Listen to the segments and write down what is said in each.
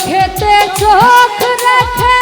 চোখেতে চোখ রেখে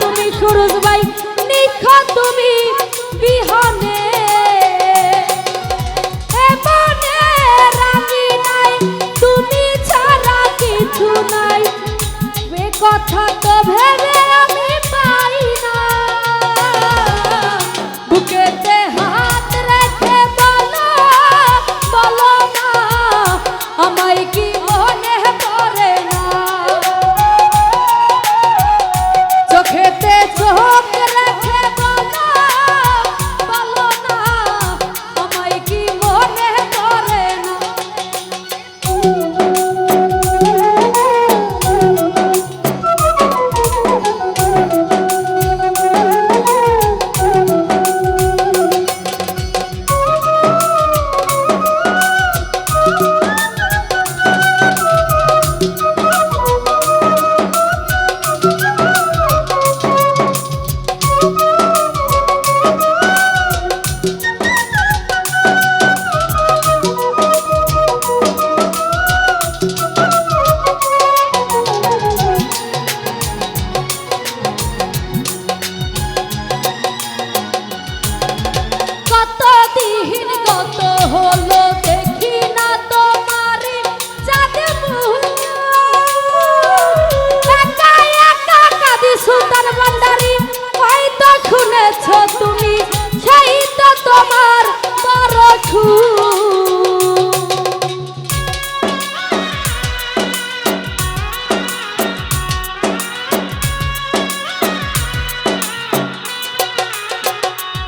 তুমি সুরজ ভাই? নিখা তুমি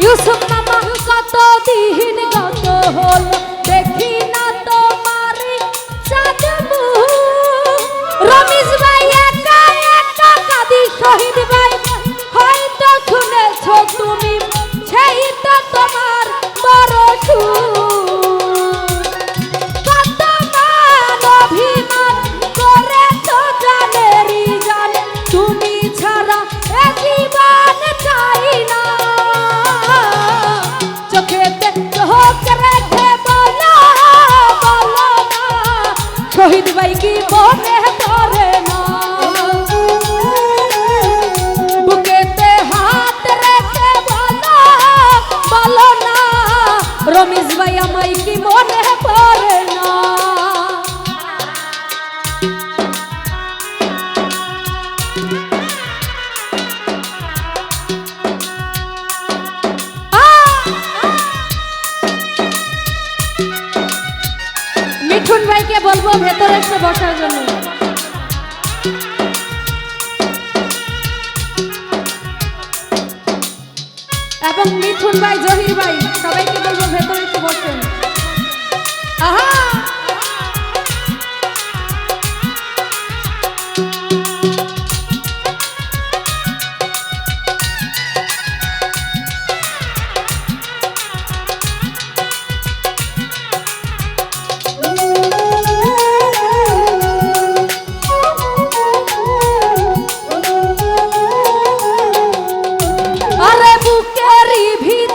ইউসুফ মামা কত দিন গত হল দেখি না তোমারি কাদি শহীদ ভাই হয়তো শুনেছ ভাইকে বলব ভেতরে এসে বসার জন্য। এবং মিথুন ভাই, জহির ভাই, সবাইকে বলব ভেতরে একটু বসেন। আহা! বুকেরই ভিতরে